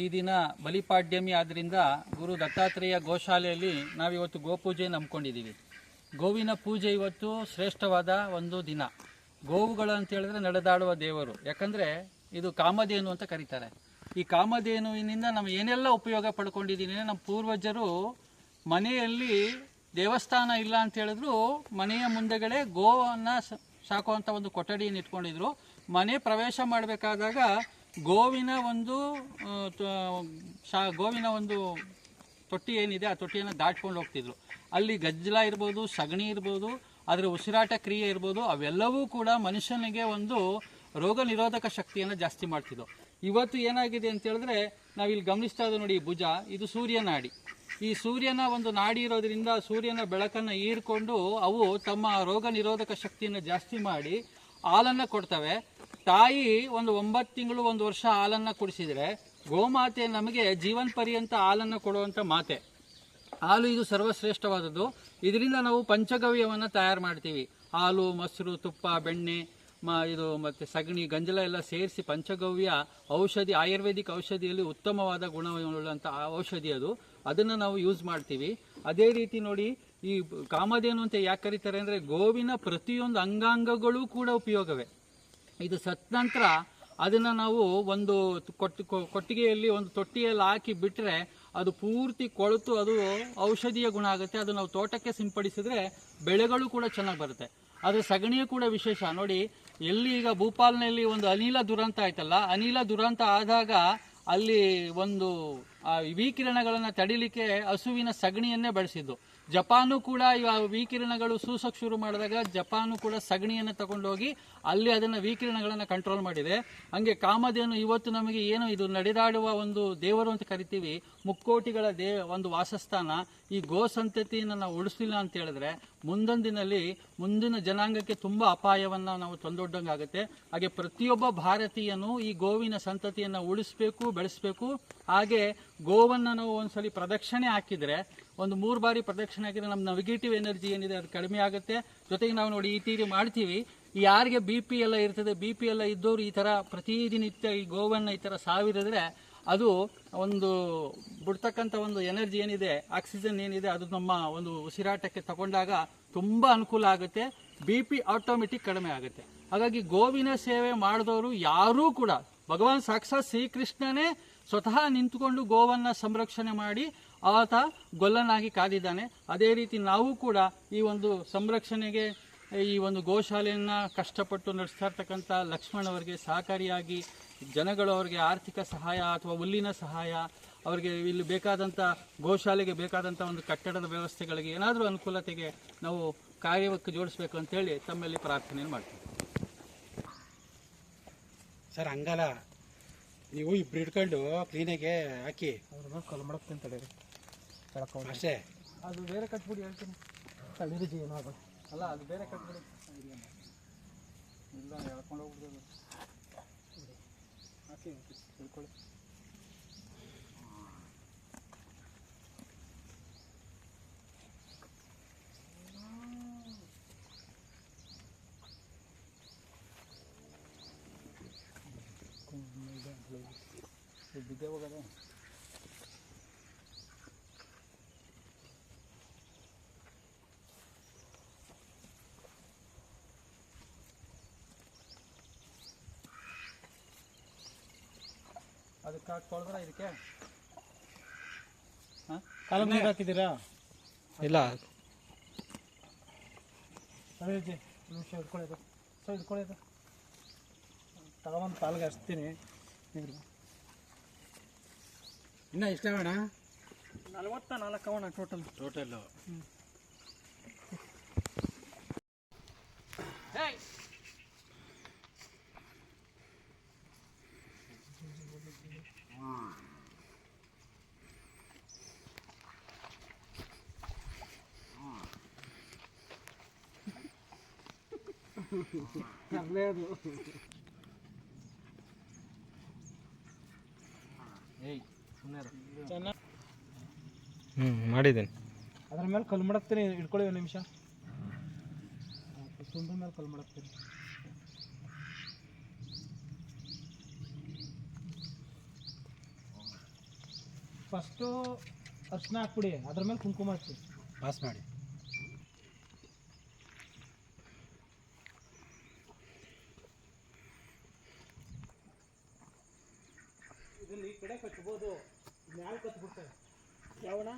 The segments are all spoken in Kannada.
ಈ ದಿನ ಬಲಿಪಾಡ್ಯಮಿ ಆದ್ದರಿಂದ ಗುರು ದತ್ತಾತ್ರೇಯ ಗೋಶಾಲೆಯಲ್ಲಿ ನಾವಿವತ್ತು ಗೋಪೂಜೆ ನಂಬ್ಕೊಂಡಿದ್ದೀವಿ ಗೋವಿನ ಪೂಜೆ ಇವತ್ತು ಶ್ರೇಷ್ಠವಾದ ಒಂದು ದಿನ. ಗೋವುಗಳು ಅಂತ ಹೇಳಿದ್ರೆ ನಡೆದಾಡುವ ದೇವರು. ಯಾಕಂದರೆ ಇದು ಕಾಮಧೇನು ಅಂತ ಕರೀತಾರೆ. ಈ ಕಾಮಧೇನುವಿನಿಂದ ನಾವು ಏನೆಲ್ಲ ಉಪಯೋಗ ಪಡ್ಕೊಂಡಿದ್ದೀನಿ ನಮ್ಮ ಪೂರ್ವಜರು ಮನೆಯಲ್ಲಿ ದೇವಸ್ಥಾನ ಇಲ್ಲ ಅಂತ ಹೇಳಿದ್ರು ಮನೆಯ ಮುಂದೆಗಡೆ ಗೋವನ್ನು ಸಾಕುವಂಥ ಒಂದು ಕೊಠಡಿಯನ್ನು ಇಟ್ಕೊಂಡಿದ್ರು. ಮನೆ ಪ್ರವೇಶ ಮಾಡಬೇಕಾದಾಗ ಗೋವಿನ ಒಂದು ಗೋವಿನ ಒಂದು ತೊಟ್ಟಿ ಏನಿದೆ, ಆ ತೊಟ್ಟಿಯನ್ನು ದಾಟ್ಕೊಂಡು ಹೋಗ್ತಿದ್ರು. ಅಲ್ಲಿ ಗಜ್ಜಲ ಇರ್ಬೋದು, ಸಗಣಿ ಇರ್ಬೋದು ಅದರ ಉಸಿರಾಟ ಕ್ರಿಯೆ ಇರ್ಬೋದು, ಅವೆಲ್ಲವೂ ಕೂಡ ಮನುಷ್ಯನಿಗೆ ಒಂದು ರೋಗ ನಿರೋಧಕ ಶಕ್ತಿಯನ್ನು ಜಾಸ್ತಿ ಮಾಡ್ತಿದ್ವು. ಇವತ್ತು ಏನಾಗಿದೆ ಅಂತ ಹೇಳಿದ್ರೆ, ನಾವಿಲ್ಲಿ ಗಮನಿಸ್ತಾ ಇದ್ದೀವಿ ನೋಡಿ ಭುಜ, ಇದು ಸೂರ್ಯ ನಾಡಿ. ಈ ಸೂರ್ಯನ ಒಂದು ನಾಡಿ ಇರೋದ್ರಿಂದ ಸೂರ್ಯನ ಬೆಳಕನ್ನು ಹೀರ್ಕೊಂಡು ಅವು ತಮ್ಮ ರೋಗ ನಿರೋಧಕ ಶಕ್ತಿಯನ್ನು ಜಾಸ್ತಿ ಮಾಡಿ ಹಾಲನ್ನು ಕೊಡ್ತವೆ. ತಾಯಿ ಒಂದು ಒಂಬತ್ತು ತಿಂಗಳು ಒಂದು ವರ್ಷ ಹಾಲನ್ನು ಕುಡಿಸಿದರೆ ಗೋಮಾತೆ ನಮಗೆ ಜೀವನ್ ಪರ್ಯಂತ ಹಾಲನ್ನು ಕೊಡುವಂಥ ಮಾತೆ. ಹಾಲು ಇದು ಸರ್ವಶ್ರೇಷ್ಠವಾದದ್ದು. ಇದರಿಂದ ನಾವು ಪಂಚಗವ್ಯವನ್ನು ತಯಾರು ಮಾಡ್ತೀವಿ. ಹಾಲು, ಮೊಸರು, ತುಪ್ಪ, ಬೆಣ್ಣೆ, ಮ, ಇದು ಮತ್ತು ಸಗಣಿ, ಗಂಜಲ ಎಲ್ಲ ಸೇರಿಸಿ ಪಂಚಗವ್ಯ ಔಷಧಿ, ಆಯುರ್ವೇದಿಕ್ ಔಷಧಿಯಲ್ಲಿ ಉತ್ತಮವಾದ ಗುಣವುಳ್ಳಂಥ ಔಷಧಿ ಅದು. ಅದನ್ನು ನಾವು ಯೂಸ್ ಮಾಡ್ತೀವಿ. ಅದೇ ರೀತಿ ನೋಡಿ ಈ ಕಾಮಧೇನು ಅಂತ ಯಾಕೆ ಕರೀತಾರೆ ಅಂದರೆ ಗೋವಿನ ಪ್ರತಿಯೊಂದು ಅಂಗಾಂಗಗಳು ಕೂಡ ಉಪಯೋಗವೇ. ಇದು ಸತ್ತ ನಂತರ ಅದನ್ನು ನಾವು ಒಂದು ಕೊಟ್ಟು ಕೊಟ್ಟಿಗೆಯಲ್ಲಿ ಒಂದು ತೊಟ್ಟಿಯಲ್ಲಿ ಹಾಕಿ ಬಿಟ್ಟರೆ ಅದು ಪೂರ್ತಿ ಕೊಳೆತು, ಅದು ಔಷಧೀಯ ಗುಣ ಆಗುತ್ತೆ. ಅದು ನಾವು ತೋಟಕ್ಕೆ ಸಿಂಪಡಿಸಿದ್ರೆ ಬೆಳೆಗಳು ಕೂಡ ಚೆನ್ನಾಗಿ ಬರುತ್ತೆ. ಆದರೆ ಸಗಣಿಯು ಕೂಡ ವಿಶೇಷ. ನೋಡಿ, ಎಲ್ಲಿ ಈಗ ಭೂಪಾಲ್ನಲ್ಲಿ ಒಂದು ಅನಿಲ ದುರಂತ ಆಯ್ತಲ್ಲ, ಅನಿಲ ದುರಂತ ಆದಾಗ ಅಲ್ಲಿ ಒಂದು, ಆ ವಿಕಿರಣಗಳನ್ನು ತಡಿಲಿಕ್ಕೆ ಹಸುವಿನ ಸಗಣಿಯನ್ನೇ ಬಳಸಿದ್ದು. ಜಪಾನು ಕೂಡ ವಿಕಿರಣಗಳು ಸೂಸಕ್ಕೆ ಶುರು ಮಾಡಿದಾಗ ಜಪಾನು ಕೂಡ ಸಗಣಿಯನ್ನು ತಗೊಂಡೋಗಿ ಅಲ್ಲಿ ಅದನ್ನು ವಿಕಿರಣಗಳನ್ನು ಕಂಟ್ರೋಲ್ ಮಾಡಿದೆ. ಹಂಗೆ ಕಾಮಧೇನು ಇವತ್ತು ನಮಗೆ ಏನು ಇದು ನಡೆದಾಡುವ ಒಂದು ದೇವರು ಅಂತ ಕರಿತೀವಿ, ಮುಕ್ಕೋಟಿಗಳ ದೇ, ಒಂದು ವಾಸಸ್ಥಾನ, ಈ ಗೋ ಸಂತತಿಯನ್ನು ನಾವು ಉಳಿಸಲಿಲ್ಲ ಅಂತ ಹೇಳಿದ್ರೆ ಮುಂದೊಂದಿನಲ್ಲಿ ಮುಂದಿನ ಜನಾಂಗಕ್ಕೆ ತುಂಬ ಅಪಾಯವನ್ನು ನಾವು ತಂದೊಡ್ಡಂಗಾಗುತ್ತೆ. ಹಾಗೆ ಪ್ರತಿಯೊಬ್ಬ ಭಾರತೀಯನು ಈ ಗೋವಿನ ಸಂತತಿಯನ್ನು ಉಳಿಸ್ಬೇಕು, ಬೆಳೆಸಬೇಕು. ಹಾಗೆ ಗೋವನ್ನು ನಾವು ಒಂದ್ಸಲಿ ಪ್ರದಕ್ಷಿಣೆ ಹಾಕಿದರೆ, ಒಂದು ಮೂರು ಬಾರಿ ಪ್ರದಕ್ಷಿಣೆ ಹಾಕಿದ್ರೆ ನಮ್ಮ ನೆಗೆಟಿವ್ ಎನರ್ಜಿ ಏನಿದೆ ಅದು ಕಡಿಮೆ ಆಗುತ್ತೆ. ಜೊತೆಗೆ ನಾವು ನೋಡಿ ಈ ತೀರಿ ಮಾಡ್ತೀವಿ, ಯಾರಿಗೆ ಬಿ ಪಿ ಎಲ್ಲ ಇರ್ತದೆ ಬಿ ಪಿ ಎಲ್ಲ ಇದ್ದವರು ಈ ಥರ ಪ್ರತಿದಿನಿತ್ಯ ಈ ಗೋವನ್ನು ಈ ಥರ ಸಾವಿರಿದ್ರೆ ಅದು ಒಂದು ಬಿಡ್ತಕ್ಕಂಥ ಒಂದು ಎನರ್ಜಿ ಏನಿದೆ, ಆಕ್ಸಿಜನ್ ಏನಿದೆ, ಅದು ನಮ್ಮ ಒಂದು ಉಸಿರಾಟಕ್ಕೆ ತಗೊಂಡಾಗ ತುಂಬ ಅನುಕೂಲ ಆಗುತ್ತೆ. ಬಿ ಪಿ ಆಟೋಮೆಟಿಕ್ ಕಡಿಮೆ ಆಗುತ್ತೆ. ಹಾಗಾಗಿ ಗೋವಿನ ಸೇವೆ ಮಾಡಿದವರು ಯಾರೂ ಕೂಡ, ಭಗವಾನ್ ಸಾಕ್ಷಾತ್ ಶ್ರೀಕೃಷ್ಣನೇ ಸ್ವತಃ ನಿಂತುಕೊಂಡು ಗೋವನ್ನು ಸಂರಕ್ಷಣೆ ಮಾಡಿ ಆತ ಗೊಲ್ಲನಾಗಿ ಕಾದಿದ್ದಾನೆ. ಅದೇ ರೀತಿ ನಾವು ಕೂಡ ಈ ಒಂದು ಸಂರಕ್ಷಣೆಗೆ, ಈ ಒಂದು ಗೋಶಾಲೆಯನ್ನು ಕಷ್ಟಪಟ್ಟು ನಡೆಸ್ತಾ ಇರ್ತಕ್ಕಂಥ ಲಕ್ಷ್ಮಣ್ ಅವರಿಗೆ ಸಹಕಾರಿಯಾಗಿ ಜನಗಳು ಅವರಿಗೆ ಆರ್ಥಿಕ ಸಹಾಯ ಅಥವಾ ಹುಲ್ಲಿನ ಸಹಾಯ ಅವರಿಗೆ ಇಲ್ಲಿ ಬೇಕಾದಂಥ ಗೋಶಾಲೆಗೆ ಬೇಕಾದಂಥ ಒಂದು ಕಟ್ಟಡದ ವ್ಯವಸ್ಥೆಗಳಿಗೆ ಏನಾದರೂ ಅನುಕೂಲತೆಗೆ ನಾವು ಕಾರ್ಯಕ್ಕೆ ಜೋಡಿಸ್ಬೇಕು ಅಂತೇಳಿ ತಮ್ಮಲ್ಲಿ ಪ್ರಾರ್ಥನೆ ಮಾಡ್ತೀವಿ. ಸರ್ ಹಂಗಲ್ಲ. ನೀವು ಇಬ್ರು ಹಿಡ್ಕೊಂಡು ಕ್ಲೀನಾಗೆ ಹಾಕಿ. ಅಷ್ಟೇ. ಅದು ಬೇರೆ ಕಟ್ಬಿಡಿ ಹೇಳ್ತೀನಿ. ಅಲ್ಲ ಅದು ಬೇರೆ ಕಟ್ಬಿಡಿ. ಇಲ್ಲ ಹೇಳ್ಕೊಂಡು ಹೋಗ್ಬಿಡ್ದು ಹಾಕಿ ತಿಳ್ಕೊಳ್ಳಿ ಬಿದ್ದೆ ಹೋಗದೆ ಅದಕ್ಕೆ ತೊಳೆದ್ರ ಇದಕ್ಕೆ? ಹಾಂ? ಕಾಲ ನೀರು ಹಾಕಿದ್ದೀರಾ? ಇಲ್ಲ. ಒಂದು ನಿಮಿಷ ಹಿಡ್ಕೊಳ್ಳೋದು ಸರ್ ಹಿಡ್ಕೊಳ್ಳೋದು ತಗೊಂಬಂದು ಕಾಲಿಗೆ ಹಚ್ತೀನಿ. ನೀರು. ಇನ್ನ ಇಷ್ಟ ಬೇಡ ನಲ್ವತ್ತ ನಾಲ್ಕು ಅವಣ ಟೋಟಲ್ ಟೋಟಲ್ಲು ಚೆನ್ನಾಗಿ ಹ್ಞೂ ಮಾಡಿದ್ದೀನಿ. ಅದ್ರ ಮೇಲೆ ಕಲ್ ಮಾಡಕ್ತೀನಿ ಹಿಡ್ಕೊಳ್ಳಿ ಒಂದು ನಿಮಿಷ. ತುಂಡ್ರ ಮೇಲೆ ಕಲ್ ಮಾಡಕ್ತೀನಿ ಫಸ್ಟು ಅರ್ಶಿನ ಹಾಕ್ಬಿಡಿ ಅದ್ರ ಮೇಲೆ ಕುಂಕುಮ ಹಚ್ಚಿ ಪಾಸ್ ಮಾಡಿ. ಕಡೆ ಕಟ್ಬೋದು ಮ್ಯಾಲ ಕಟ್ಬಿಡ್ತಾರೆ. ಯಾವಣ?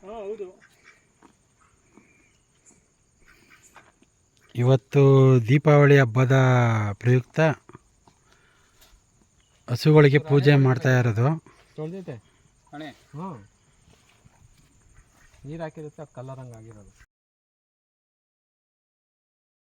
ಹಾಂ ಹೌದು. ಇವತ್ತು ದೀಪಾವಳಿ ಹಬ್ಬದ ಪ್ರಯುಕ್ತ ಹಸುಗಳಿಗೆ ಪೂಜೆ ಮಾಡ್ತಾ ಇರೋದು. ತೊಳೆದೈತೆ? ಅಣೆ ಹ್ಞೂ ನೀರು ಹಾಕಿರುತ್ತೆ ಹಂಗೆ ಆಗಿರೋದು